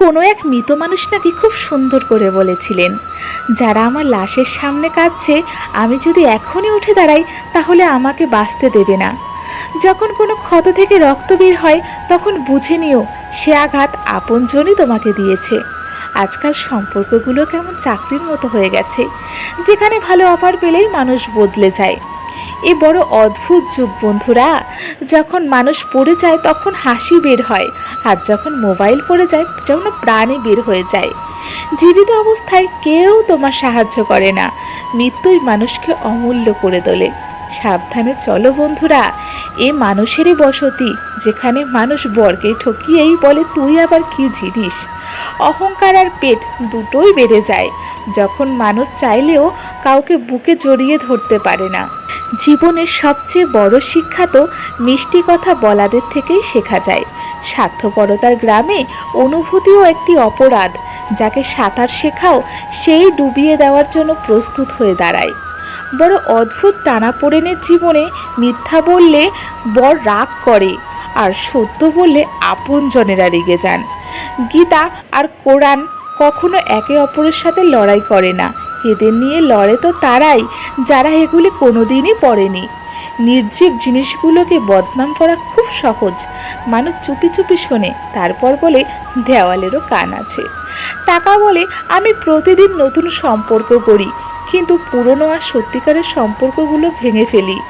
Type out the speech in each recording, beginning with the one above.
কোনো এক মৃত মানুষ নাকি খুব সুন্দর করে বলেছিলেন, যারা আমার লাশের সামনে কাঁদছে, আমি যদি এখনই উঠে দাঁড়াই, তাহলে আমাকে বাঁচতে দেবে না। যখন কোনো ক্ষত থেকে রক্ত বের হয়, তখন বুঝে নিও, সে আঘাত আপনজনই তোমাকে দিয়েছে। আজকাল সম্পর্কগুলো কেমন চাকরির মতো হয়ে গেছে, যেখানে ভালো অফার পেলেই মানুষ বদলে যায়। এ বড় অদ্ভুত যুগ, বন্ধুরা। যখন মানুষ পড়ে যায়, তখন হাসি বের হয়। আর যখন মোবাইল পড়ে যায়, তখন প্রাণে বের হয়ে যায়। জীবিত অবস্থায় কেউ তোমার সাহায্য করে না। মৃত্যুই মানুষকে অমূল্য করে তোলে। সাবধানে চলো, বন্ধুরা। এ মানুষেরই বসতি, যেখানে মানুষ বর্গে ঠকিয়েই বলে, তুই আবার কি জিনিস? অহংকার আর পেট দুটোই বেড়ে যায়। যখন মানুষ চাইলেও কাউকে বুকে জড়িয়ে ধরতে পারে না। জীবনের সবচেয়ে বড় শিক্ষা তো মিষ্টি কথা বলাদের থেকেই শেখা যায়। স্বার্থপরতার গ্রামে অনুভূতিও একটি অপরাধ, যাকে সাঁতার শেখাও সেই ডুবিয়ে দেওয়ার জন্য প্রস্তুত হয়ে দাঁড়ায়। বড় অদ্ভুত টানাপোড়েনের জীবনে মিথ্যা বললে বড় রাগ করে, আর সত্য বললে আপনজনেরা রেগে যান। গীতা আর কোরআন কখনো একে অপরের সাথে লড়াই করে না, এদের নিয়ে লড়ে তো তারাই যারা এগুলি কোনোদিনই পড়েনি। নির্জীব জিনিসগুলোকে বদনাম করা খুব সহজ। মানুষ চুপি চুপি শোনে, তারপর বলে, দেওয়ালেরও কান আছে। টাকা বলে, আমি প্রতিদিন নতুন সম্পর্ক করি, কিন্তু পুরনো আর সত্যিকারের সম্পর্কগুলো ভেঙে ফেলি।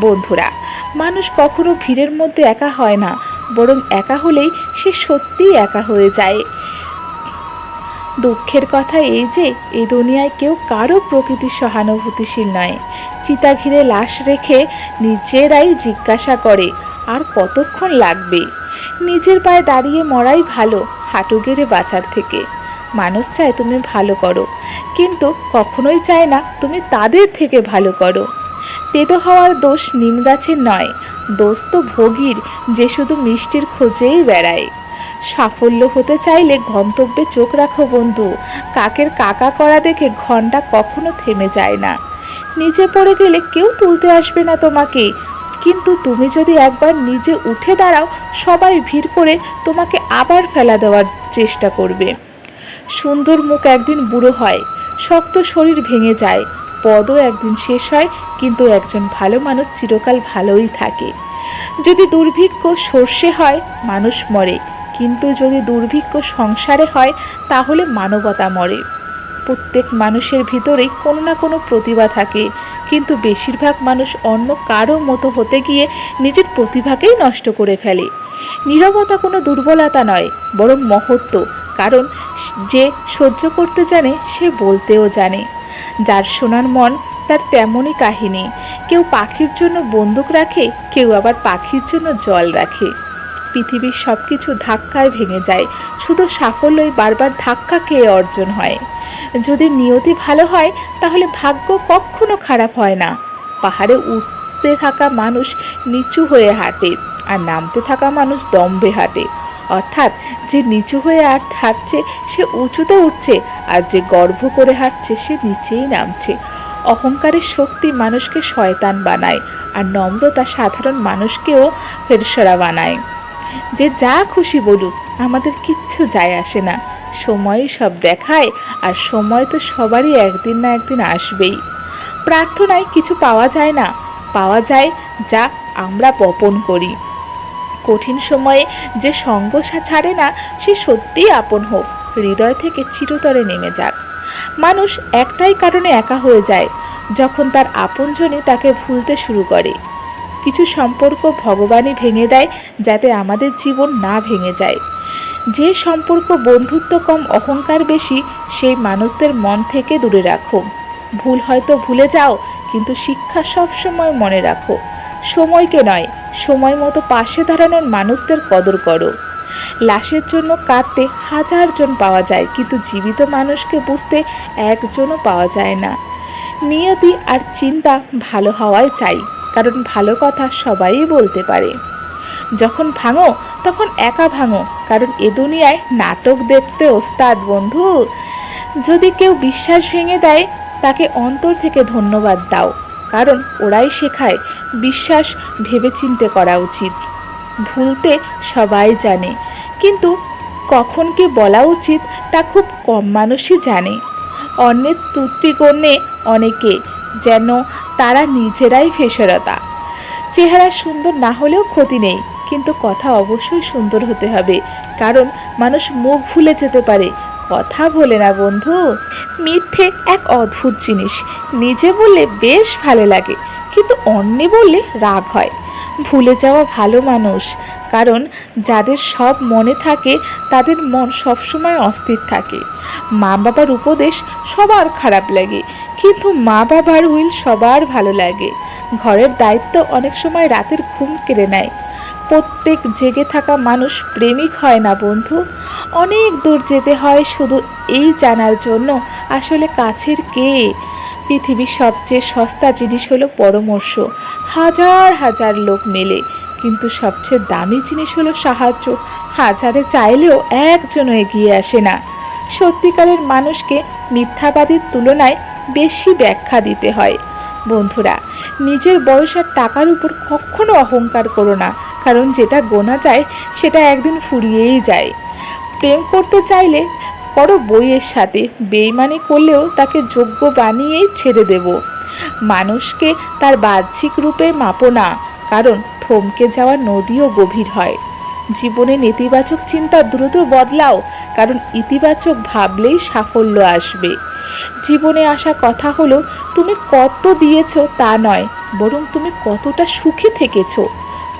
বন্ধুরা, মানুষ কখনো ভিড়ের মধ্যে একা হয় না, বরং একা হলেই সে সত্যিই একা হয়ে যায়। দুঃখের কথা এই যে এই দুনিয়ায় কেউ কারও প্রকৃতির সহানুভূতিশীল নয়। চিতা ঘিরে লাশ রেখে নিজেরাই জিজ্ঞাসা করে, আর কতক্ষণ লাগবে? নিজের পায়ে দাঁড়িয়ে মরাই ভালো, হাঁটু গেড়ে বাঁচার থেকে। মানুষ চায় তুমি ভালো করো, কিন্তু কখনোই চায় না তুমি তাদের থেকে ভালো করো। তেতো হওয়ার দোষ নিম গাছের নয়, দোষ তো ভোগীর, যে শুধু মিষ্টির খোঁজেই বেড়ায়। সাফল্য হতে চাইলে গন্তব্যে চোখ রাখো বন্ধু। কাকের কাকা করা দেখে ঘণ্টা কখনো থেমে যায় না। নিচে পড়ে গেলে কেউ তুলতে আসবে না তোমাকে। কিন্তু তুমি যদি একবার নিজে উঠে দাঁড়াও, সবাই ভিড় করে তোমাকে আবার ফেলা দেওয়ার চেষ্টা করবে। সুন্দর মুখ একদিন বুড়ো হয়, শক্ত শরীর ভেঙে যায়। পদও একদিন শেষ হয়, কিন্তু একজন ভালো মানুষ চিরকাল ভালোই থাকে। যদি দুর্ভিক্ষ সর্ষে হয়, মানুষ মরে। কিন্তু যদি দুর্ভিক্ষ সংসারে হয়, তাহলে মানবতা মরে। প্রত্যেক মানুষের ভিতরেই কোনো না কোনো প্রতিভা থাকে। কিন্তু বেশিরভাগ মানুষ অন্য কারও মতো হতে গিয়ে নিজের প্রতিভাকেই নষ্ট করে ফেলে। নীরবতা কোনো দুর্বলতা নয়, বরং মহত্ব। কারণ যে সহ্য করতে জানে, সে বলতেও জানে। যার শোনার মন, তার তেমনই কাহিনী। কেউ পাখির জন্য বন্দুক রাখে, কেউ আবার পাখির জন্য জল রাখে। পৃথিবীর সব কিছু ধাক্কায় ভেঙে যায়। শুধু সাফল্যই বারবার ধাক্কা খেয়ে অর্জন হয়। যদি নিয়তি ভালো হয়, তাহলে ভাগ্য কখনো খারাপ হয় না। পাহাড়ে উঠতে থাকা মানুষ নিচু হয়ে হাঁটে, আর নামতে থাকা মানুষ দম্বে হাঁটে। অর্থাৎ যে নিচু হয়ে আর হাঁটছে, সে উঁচুতে উঠছে, আর যে গর্ব করে হাঁটছে, সে নিচেই নামছে। অহংকারের শক্তি মানুষকে শয়তান বানায়, আর নম্রতা সাধারণ মানুষকেও ফেরসরা বানায়। যে যা খুশি বলুক, আমাদের কিচ্ছু যায় আসে না। সময়ই সব দেখায়, আর সময় তো সবারই একদিন না একদিন আসবেই। প্রার্থনায় কিছু পাওয়া যায় না, পাওয়া যায় যা আমরা বপন করি। কঠিন সময়ে যে সঙ্গ ছাড়ে না, সে সত্যিই আপন হোক, হৃদয় থেকে চিরতরে নেমে যাক। মানুষ একটাই কারণে একা হয়ে যায়, যখন তার আপনজনই তাকে ভুলতে শুরু করে। কিছু সম্পর্ক ভগবানই ভেঙে দেয় যাতে আমাদের জীবন না ভেঙে যায়। যে সম্পর্ক বন্ধুত্ব কম, অহংকার বেশি, সেই মানুষদের মন থেকে দূরে রাখো। ভুল হয়তো ভুলে যাও, কিন্তু শিক্ষা সব সময় মনে রাখো। সময়কে নয়, সময় মতো পাশে দাঁড়ানোর মানুষদের কদর করো। লাশের জন্য কাঁদতে হাজারজন পাওয়া যায়, কিন্তু জীবিত মানুষকে বুঝতে একজনও পাওয়া যায় না। নিয়তি আর চিন্তা ভালো হওয়াই চাই। কারণ ভালো কথা সবাই বলতে পারে। যখন ভাঙো, তখন একা ভাঙো, কারণ এ দুনিয়ায় নাটক দেখতে ওস্তাদ বন্ধু। যদি কেউ বিশ্বাস ভেঙে দেয়, তাকে অন্তর থেকে ধন্যবাদ দাও, কারণ ওরাই শেখায় বিশ্বাস ভেবেচিন্তে করা উচিত। ভুলতে সবাই জানে, কিন্তু কখন কি বলা উচিত তা খুব কম মানুষই জানে। অন্যের তুত্তি গণ্যে অনেকে যেন তারা নিজেরাই ফেসরতা চেহারা সুন্দর না হলেও ক্ষতি নেই, কিন্তু কথা অবশ্যই সুন্দর হতে হবে, কারণ মানুষ মুখ ভুলে যেতে পারে। কথা বলে না বন্ধু। মিথ্যে এক অদ্ভুত জিনিস। নিজে বললে বেশ ভালো লাগে, কিন্তু অন্যে বললে রাগ হয়। ভুলে যাওয়া ভালো মানুষ, কারণ যাদের সব মনে থাকে, তাদের মন সবসময় অস্থির থাকে। মা বাবার উপদেশ সবার খারাপ লাগে কিন্তু মা বাবার হুইল সবার ভালো লাগে। ঘরের দায়িত্ব অনেক সময় রাতের ঘুম কেড়ে নেয়। প্রত্যেক জেগে থাকা মানুষ প্রেমিক হয় না, বন্ধু। অনেক দূর যেতে হয় শুধু এই জানার জন্য, আসলে কাছের কে? পৃথিবীর সবচেয়ে সস্তা জিনিস হলো পরামর্শ। হাজার হাজার লোক মেলে, কিন্তু সবচেয়ে দামি জিনিস হলো সাহায্য। হাজারে চাইলেও একজনও এগিয়ে আসে না। সত্যিকারের মানুষকে মিথ্যাবাদীর তুলনায় বেশি ব্যাখ্যা দিতে হয়। বন্ধুরা, নিজের বয়স আর টাকার উপর কখনো অহংকার করো না, কারণ যেটা গোনা যায়, সেটা একদিন ফুরিয়েই যায়। প্রেম করতে চাইলে করো বইয়ের সাথে, বেইমানি করলেও তাকে যোগ্য বানিয়েই ছেড়ে দেব। মানুষকে তার বাহ্যিক রূপে মাপো না, কারণ থমকে যাওয়া নদীও গভীর হয়। জীবনে নেতিবাচক চিন্তা দ্রুত বদলাও, কারণ ইতিবাচক ভাবলেই সাফল্য আসবে। জীবনে আসা কথা হলো, তুমি কত দিয়েছ তা নয়, বরং তুমি কতটা সুখী থেকেছ।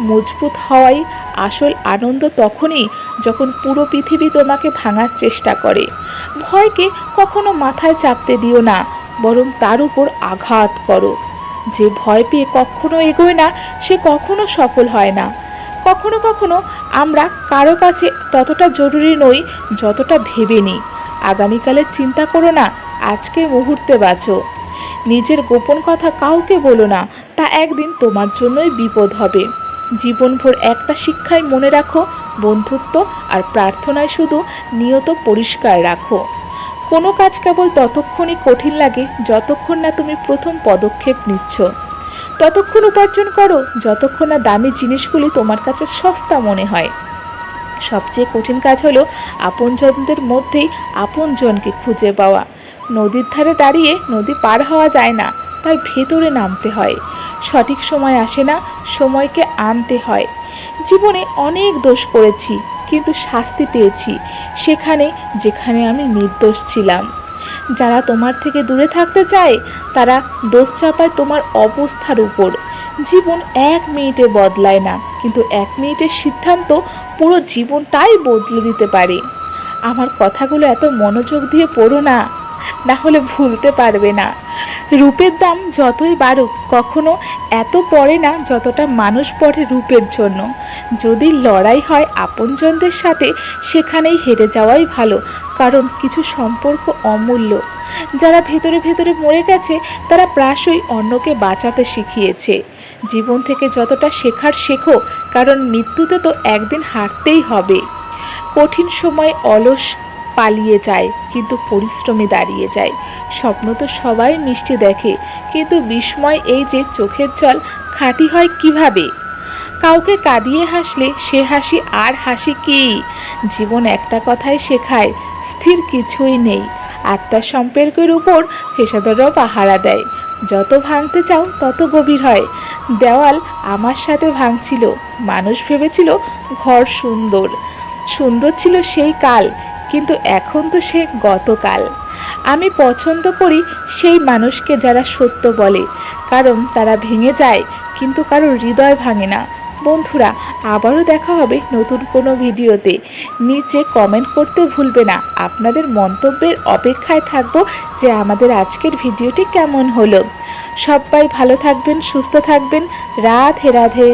মজবুত হওয়াই আসল আনন্দ তখনই যখন পুরো পৃথিবী তোমাকে ভাঙার চেষ্টা করে। ভয়কে কখনো মাথায় চাপতে দিও না, বরং তার উপর আঘাত করো। যে ভয় পেয়ে কখনো এগোয় না, সে কখনো সফল হয় না। কখনো কখনো আমরা কারও কাছে ততটা জরুরি নই, যতটা ভেবে নিই। আগামীকালের চিন্তা করো না আজকে মুহূর্তে বাঁচো। নিজের গোপন কথা কাউকে বলো না, তা একদিন তোমার জন্যই বিপদ হবে। জীবনভর একটা শিক্ষায় মনে রাখো, বন্ধুত্ব আর প্রার্থনায় শুধু নিয়ত পরিষ্কার রাখো। কোনো কাজ কেবল ততক্ষণই কঠিন লাগে যতক্ষণ না তুমি প্রথম পদক্ষেপ নিচ্ছ। ততক্ষণ উপার্জন করো, যতক্ষণ না দামি জিনিসগুলি তোমার কাছে সস্তা মনে হয়। সবচেয়ে কঠিন কাজ হলো আপনজনদের মধ্যেই আপনজনকে খুঁজে পাওয়া। নদীর ধারে দাঁড়িয়ে নদী পার হওয়া যায় না, তার ভেতরে নামতে হয়। সঠিক সময় আসে না, সময়কে আনতে হয়। জীবনে অনেক দোষ করেছি, কিন্তু শাস্তি পেয়েছি, সেখানে যেখানে আমি নির্দোষ ছিলাম। যারা তোমার থেকে দূরে থাকতে চায়, তারা দোষ চাপায় তোমার অবস্থার উপর। জীবন এক মিনিটে বদলায় না, কিন্তু এক মিনিটের সিদ্ধান্ত পুরো জীবনটাই বদলে দিতে পারে। আমার কথাগুলো এত মনোযোগ দিয়ে পড়ো না। না হলে ভুলতে পারবে না। রূপের দাম যতই বাড়ুক, কখনো এত পড়ে না যতটা মানুষ পড়ে রূপের জন্য। যদি লড়াই হয় আপনজনদের সাথে, সেখানেই হেরে যাওয়াই ভালো, কারণ কিছু সম্পর্ক অমূল্য। যারা ভেতরে ভেতরে মরে গেছে, তারা প্রায়শই অন্যকে বাঁচাতে শিখিয়েছে। জীবন থেকে যতটা শেখার শেখো, কারণ মৃত্যুতে তো একদিন হারতেই হবে। কঠিন সময় অলস পালিয়ে যায়, কিন্তু পরিশ্রমে দাঁড়িয়ে যায়। স্বপ্ন তো সবাই মিষ্টি দেখে, কিন্তু বিস্ময় এই যে চোখের জল, খাঁটি হয় কীভাবে? কাউকে কাঁদিয়ে হাসলে সে হাসি আর হাসি কি? জীবন একটা কথাই শেখায়, স্থির কিছুই নেই। আত্মার সম্পর্কের উপর পেশাদাররাও পাহারা দেয়। যত ভাঙতে চাও, তত গভীর হয়। দেওয়াল আমার সাথে ভাঙছিল। মানুষ ভেবেছিল ঘর সুন্দর। সুন্দর ছিল সেই কাল। কিন্তু এখন তো সে গতকাল। আমি পছন্দ করি সেই মানুষকে যারা সত্য বলে, কারণ তারা ভেঙে যায়, কিন্তু কারও হৃদয় ভাঙে না। বন্ধুরা, আবারও দেখা হবে নতুন কোনো ভিডিওতে। নিচে কমেন্ট করতে ভুলবে না। আপনাদের মন্তব্যের অপেক্ষায় থাকব যে আমাদের আজকের ভিডিওটি কেমন হলো। সবাই ভালো থাকবেন, সুস্থ থাকবেন। রাধে রাধে।